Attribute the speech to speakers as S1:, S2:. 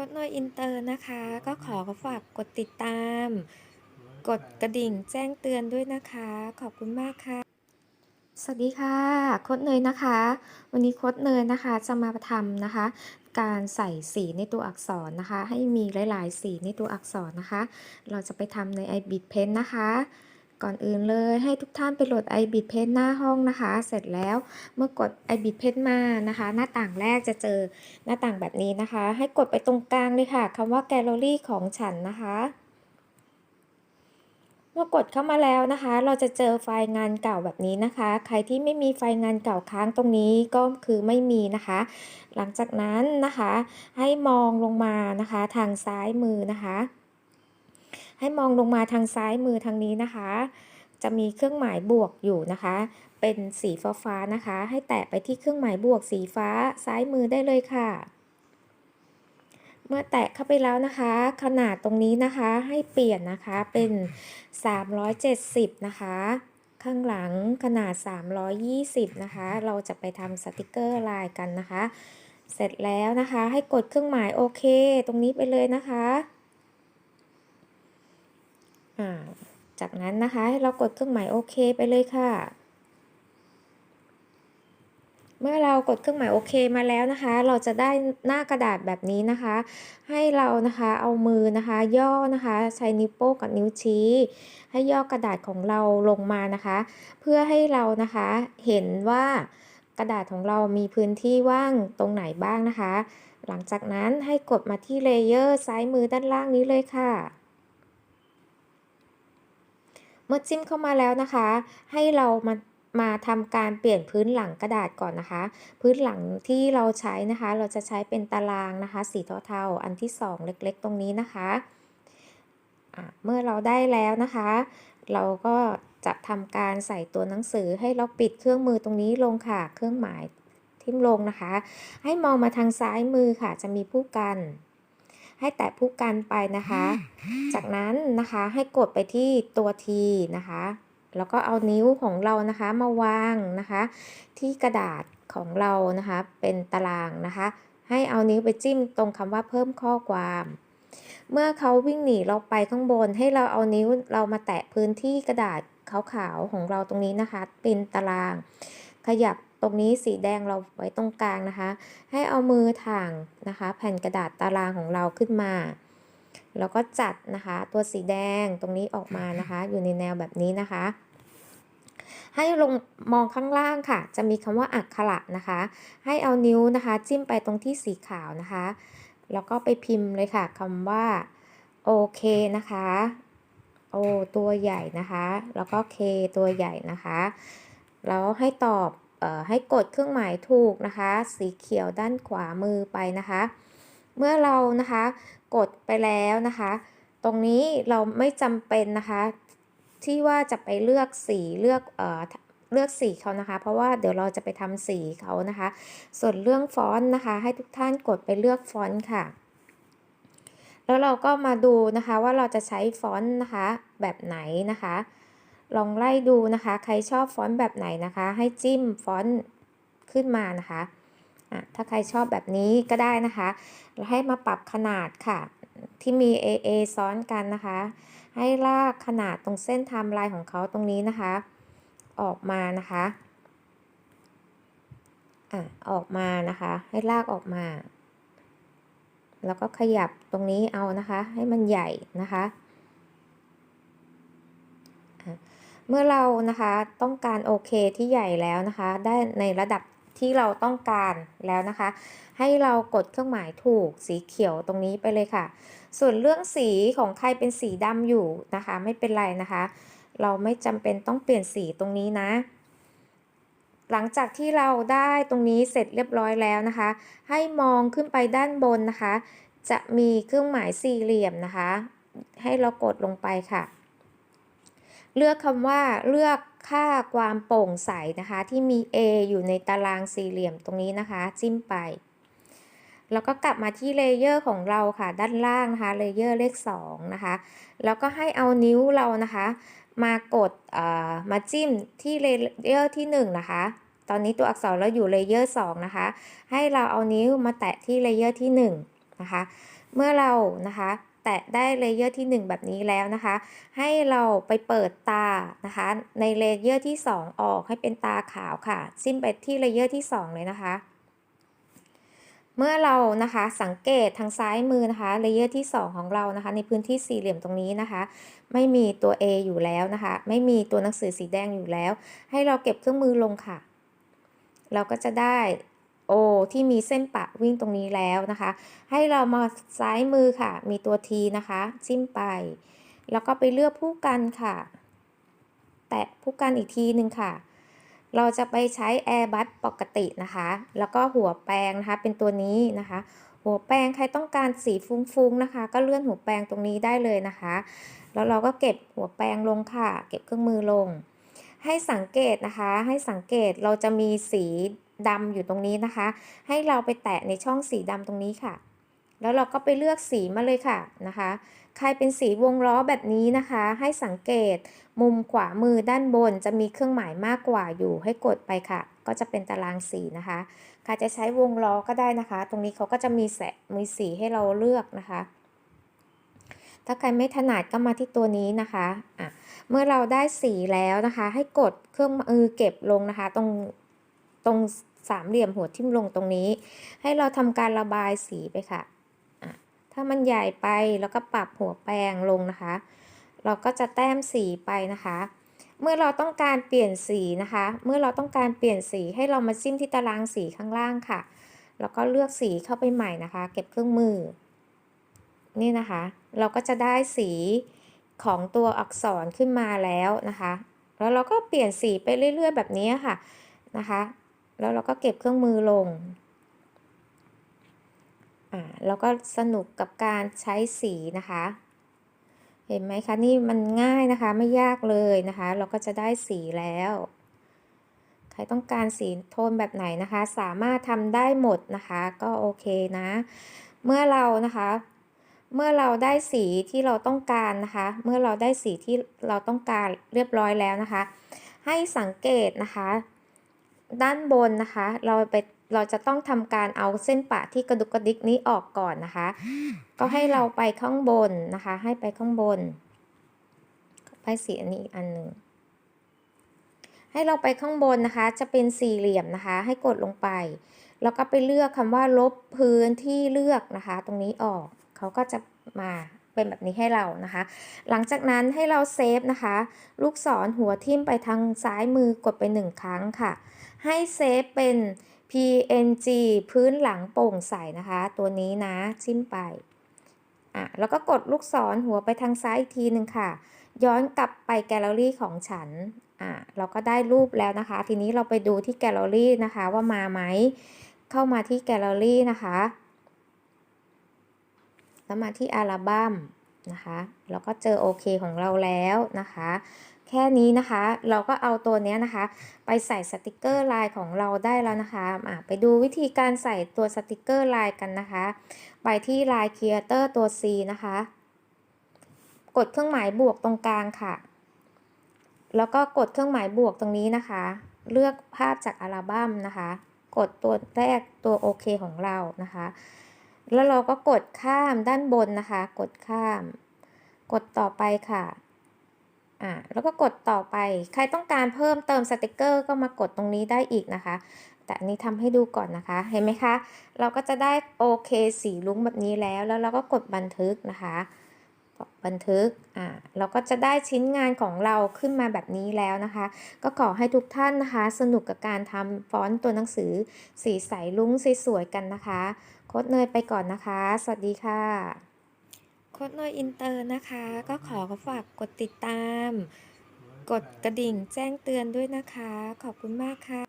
S1: ค้ดนอยอินเตอร์นะคะ ก็ขอฝากกดติดตาม กดกระดิ่งแจ้งเตือนด้วยนะคะ ขอบคุณมากค่ะ สวัสดีค่ะโค้ดเนยนะคะ วันนี้โค้ดเนยนะคะจะมาทำนะคะ การใส่สีในตัวอักษรนะคะ ให้มีหลาย ๆ สีในตัวอักษรนะคะ เราจะไปทำใน i b i t Pen นะคะ ก่อนอื่นเลยให้ทุกท่านไปโหลด i b i t Pen หน้าห้องนะคะ เสร็จแล้วเมื่อกด i b i t Pen มานะคะ หน้าต่างแรกจะเจอหน้าต่างแบบนี้นะคะ ให้กดไปตรงกลางเลยค่ะคำว่า Gallery ของฉันนะคะ เมื่อกดเข้ามาแล้วนะคะ เราจะเจอไฟล์งานเก่าแบบนี้นะคะ ใครที่ไม่มีไฟล์งานเก่าค้างตรงนี้ก็คือไม่มีนะคะ หลังจากนั้นนะคะ ให้มองลงมานะคะ ทางซ้ายมือนะคะ ให้มองลงมาทางซ้ายมือทางนี้นะคะ จะมีเครื่องหมายบวกอยู่นะคะ เป็นสีฟ้าฟ้านะคะ ให้แตะไปที่เครื่องหมายบวกสีฟ้าซ้ายมือได้เลยค่ะ เมื่อแตะเข้าไปแล้วนะคะ ขนาดตรงนี้นะคะให้เปลี่ยนนะคะเป็น 370 นะคะข้างหลังขนาด 320 นะคะ เราจะไปทำสติกเกอร์ลายกันนะคะ เสร็จแล้วนะคะ ให้กดเครื่องหมายโอเค ตรงนี้ไปเลยนะคะ จากนั้นนะคะเรากดเครื่องหมายโอเคไปเลยค่ะ เมื่อเรากดเครื่องหมายโอเคมาแล้วนะคะ เราจะได้หน้ากระดาษแบบนี้นะคะ ให้เรานะคะเอามือนะคะ ย่อนะคะใช้นิ้วโป้งกับนิ้วชี้ ให้ย่อกระดาษของเราลงมานะคะ เพื่อให้เรานะคะเห็นว่ากระดาษของเรามีพื้นที่ว่างตรงไหนบ้างนะคะ หลังจากนั้นให้กดมาที่เลเยอร์ซ้ายมือด้านล่างนี้เลยค่ะ เมื่อจิ้มเข้ามาแล้วนะคะ ให้เรามามาทำการเปลี่ยนพื้นหลังกระดาษก่อนนะคะ พื้นหลังที่เราใช้นะคะ เราจะใช้เป็นตารางนะคะ สีเทาๆอันที่สองเล็กๆ ตรงนี้นะคะะเมื่อเราได้แล้วนะคะ เราก็จะทำการใส่ตัวหนังสือให้เราปิดเครื่องมือตรงนี้ลงค่ะ เครื่องหมายทิ่มลงนะคะ ให้มองมาทางซ้ายมือค่ะจะมีผู้กัน ให้แตะผู้กันไปนะคะ จากนั้นนะคะให้กดไปที่ตัว T นะคะ แล้วก็เอานิ้วของเรานะคะมาวางนะคะ ที่กระดาษของเรานะคะเป็นตารางนะคะ ให้เอานิ้วไปจิ้มตรงคำว่าเพิ่มข้อความเมื่อเขาวิ่งหนีเราไปข้างบนให้เราเอานิ้วเรามาแตะพื้นที่กระดาษขาวๆของเราตรงนี้นะคะ เป็นตาราง ขยับตรงนี้สีแดงเราไว้ตรงกลางนะคะ ให้เอามือถ่างนะคะ แผ่นกระดาษตารางของเราขึ้นมา แล้วก็จัดนะคะ ตัวสีแดงตรงนี้ออกมานะคะ อยู่ในแนวแบบนี้นะคะ ให้ลงมองข้างล่างค่ะ จะมีคำว่าอักขระนะคะ ให้เอานิ้วนะคะ จิ้มไปตรงที่สีขาวนะคะ แล้วก็ไปพิมพ์เลยค่ะคำว่าโอเคนะคะโอตัวใหญ่นะคะ แล้วก็เคตัวใหญ่นะคะ แล้วให้ตอบออให้กดเครื่องหมายถูกนะคะ สีเขียวด้านขวามือไปนะคะ เมื่อเรานะคะกดไปแล้วนะคะ ตรงนี้เราไม่จำเป็นนะคะ ที่ว่าจะไปเลือกสีเลือกเอ่อเลือกสีเขานะคะ เพราะว่าเดี๋ยวเราจะไปทำสีเขานะคะ ส่วนเรื่องฟอนต์นะคะ ให้ทุกท่านกดไปเลือกฟอนต์ค่ะ แล้วเราก็มาดูนะคะว่าเราจะใช้ฟอนต์นะคะแบบไหนนะคะ ลองไล่ดูนะคะ ใครชอบฟอนต์แบบไหนนะคะ ให้จิ้มฟอนต์ขึ้นมานะคะอะถ้าใครชอบแบบนี้ก็ได้นะคะแล้วให้มาปรับขนาดค่ะ ที่มี AA ซ้อนกันนะคะ ให้ลากขนาดตรงเส้นไทม์ไลน์ของเขาตรงนี้นะคะ ออกมานะคะอะออกมานะคะ ให้ลากออกมา แล้วก็ขยับตรงนี้เอานะคะ ให้มันใหญ่นะคะ เมื่อเรานะคะต้องการโอเคที่ใหญ่แล้วนะคะ ได้ในระดับที่เราต้องการแล้วนะคะ ให้เรากดเครื่องหมายถูกสีเขียวตรงนี้ไปเลยค่ะ ส่วนเรื่องสีของใครเป็นสีดำอยู่นะคะ ไม่เป็นไรนะคะ เราไม่จำเป็นต้องเปลี่ยนสีตรงนี้นะ หลังจากที่เราได้ตรงนี้เสร็จเรียบร้อยแล้วนะคะ ให้มองขึ้นไปด้านบนนะคะ จะมีเครื่องหมายสี่เหลี่ยมนะคะ ให้เรากดลงไปค่ะ เลือกคำว่าเลือกค่าความโปร่งใสนะคะ ที่มี A อยู่ในตารางสี่เหลี่ยมตรงนี้นะคะ จิ้มไป แล้วก็กลับมาที่เลเยอร์ของเราค่ะด้านล่างนะคะเลเยอร์เลข2นะคะ แล้วก็ให้เอานิ้วเรานะคะ มากดมาจิ้มที่เลเยอร์ที่1นะคะตอนนี้ตัวอักษรเราอยู่เลเยอร์2นะคะ ให้เราเอานิ้วมาแตะที่เลเยอร์ที่1นะคะ เมื่อเรานะคะ ตะได้เลเยอร์ที่ 1 แบบนี้แล้วนะคะ ให้เราไปเปิดตานะคะ ในเลเยอร์ที่ 2 ออกให้เป็นตาขาวค่ะจิ้มไปที่เลเยอร์ที่ 2 เลยนะคะ เมื่อเรานะคะสังเกตทางซ้ายมือนะคะเลเยอร์ที่ 2 ของเรานะคะ ในพื้นที่สี่เหลี่ยมตรงนี้นะคะ ไม่มีตัว A อยู่แล้วนะคะ ไม่มีตัวหนังสือสีแดงอยู่แล้ว ให้เราเก็บเครื่องมือลงค่ะ เราก็จะได้ O ที่มีเส้นปะวิ่งตรงนี้แล้วนะคะ ให้เรามาซ้ายมือค่ะ มีตัว T นะคะ จิ้มไป แล้วก็ไปเลือกผู้กันค่ะ แตะผู้กันอีกทีหนึ่งค่ะ เราจะไปใช้ Airbus ปกตินะคะ แล้วก็หัวแปรงนะคะ เป็นตัวนี้นะคะ หัวแปรงใครต้องการสีฟุ้งๆนะคะ ก็เลื่อนหัวแปรงตรงนี้ได้เลยนะคะ แล้วเราก็เก็บหัวแปรงลงค่ะ เก็บเครื่องมือลง ให้สังเกตนะคะ ให้สังเกตเราจะมีสี ดำอยู่ตรงนี้นะคะ ให้เราไปแตะในช่องสีดำตรงนี้ค่ะ แล้วเราก็ไปเลือกสีมาเลยค่ะนะคะ ใครเป็นสีวงล้อแบบนี้นะคะ ให้สังเกตมุมขวามือด้านบนจะมีเครื่องหมายมากกว่าอยู่ให้กดไปค่ะ ก็จะเป็นตารางสีนะคะใครจะใช้วงล้อก็ได้นะคะ ตรงนี้เขาก็จะมีแสมีสีให้เราเลือกนะคะถ้าใครไม่ถนัดก็มาที่ตัวนี้นะคะอะเมื่อเราได้สีแล้วนะคะ ให้กดเครื่องมือเก็บลงนะคะ ตรงตรง สามเหลี่ยมหัวทิ่มลงตรงนี้ ให้เราทำการระบายสีไปค่ะ ถ้ามันใหญ่ไปแล้วก็ปรับหัวแปรงลงนะคะ เราก็จะแต้มสีไปนะคะ เมื่อเราต้องการเปลี่ยนสีนะคะ เมื่อเราต้องการเปลี่ยนสีให้เรามาจิ้มที่ตารางสีข้างล่างค่ะ แล้วก็เลือกสีเข้าไปใหม่นะคะ เก็บเครื่องมือ นี่นะคะ เราก็จะได้สีของตัวอักษรขึ้นมาแล้วนะคะ แล้วเราก็เปลี่ยนสีไปเรื่อย ๆ แบบนี้ค่ะนะคะ แล้วเราก็เก็บเครื่องมือลง อ่าแล้วก็สนุกกับการใช้สีนะคะ เห็นไหมคะนี่มันง่ายนะคะไม่ยากเลยนะคะ เราก็จะได้สีแล้ว ใครต้องการสีโทนแบบไหนนะคะ สามารถทำได้หมดนะคะ ก็โอเคนะ เมื่อเรานะคะเมื่อเราได้สีที่เราต้องการนะคะ เมื่อเราได้สีที่เราต้องการเรียบร้อยแล้วนะคะ ให้สังเกตนะคะ ด้านบนนะคะ เราไปเราจะต้องทำการเอาเส้นปะที่กระดุกกระดิกนี้ออกก่อนนะคะ ก็ให้เราไปข้างบนนะคะ ให้ไปข้างบนไปสีอันนี้อีกอันหนึ่งให้เราไปข้างบนนะคะ จะเป็นสี่เหลี่ยมนะคะ ให้กดลงไป แล้วก็ไปเลือกคำว่าลบพื้นที่เลือกนะคะ ตรงนี้ออกเขาก็จะมาเป็นแบบนี้ให้เรานะคะ หลังจากนั้นให้เราเซฟนะคะ ลูกศรหัวทิ่มไปทางซ้ายมือกดไปหนึ่งครั้งค่ะ ให้เซฟเป็น PNG พื้นหลังโปร่งใสนะคะ ตัวนี้นะจิ้มไปอะแล้วก็กดลูกศรหัวไปทางซ้ายอีกทีหนึ่งค่ะ ย้อนกลับไปแกลเลอรี่ของฉันอะเราก็ได้รูปแล้วนะคะ ทีนี้เราไปดูที่แกลเลอรี่นะคะว่ามาไหม เข้ามาที่แกลเลอรี่นะคะ แล้วมาที่อัลบั้มนะคะ แล้วก็เจอโอเคของเราแล้วนะคะ แค่นี้นะคะ เราก็เอาตัวนี้นะคะ ไปใส่สติกเกอร์ลายของเราได้แล้วนะคะะไปดูวิธีการใส่ตัวสติกเกอร์ลายกันนะคะ ไปที่ลาย Creator ตัว C นะคะ กดเครื่องหมายบวกตรงกลางค่ะ แล้วก็กดเครื่องหมายบวกตรงนี้นะคะ เลือกภาพจากอัลบั้มนะคะ กดตัวแรกตัวโอเคของเรานะคะ แล้วเราก็กดข้ามด้านบนนะคะ กดข้าม กดต่อไปค่ะ อ่าแล้วก็กดต่อไป ใครต้องการเพิ่มเติมสติกเกอร์ก็มากดตรงนี้ได้อีกนะคะ แต่อันนี้ทำให้ดูก่อนนะคะ เห็นไหมคะ เราก็จะได้โอเคสีลุ้งแบบนี้แล้ว แล้วเราก็กดบันทึกนะคะบันทึก อ่า เราก็จะได้ชิ้นงานของเราขึ้นมาแบบนี้แล้วนะคะ ก็ขอให้ทุกท่านนะคะ สนุกกับการทำฟอนต์ตัวหนังสือ สีใสลุ้งสวยๆกันนะคะ โค้ดเนยไปก่อนนะคะ สวัสดีค่ะ ค้ดโนยอินเตอร์นะคะ ก็ขอฝากกดติดตาม กดกระดิ่งแจ้งเตือนด้วยนะคะ ขอบคุณมากค่ะ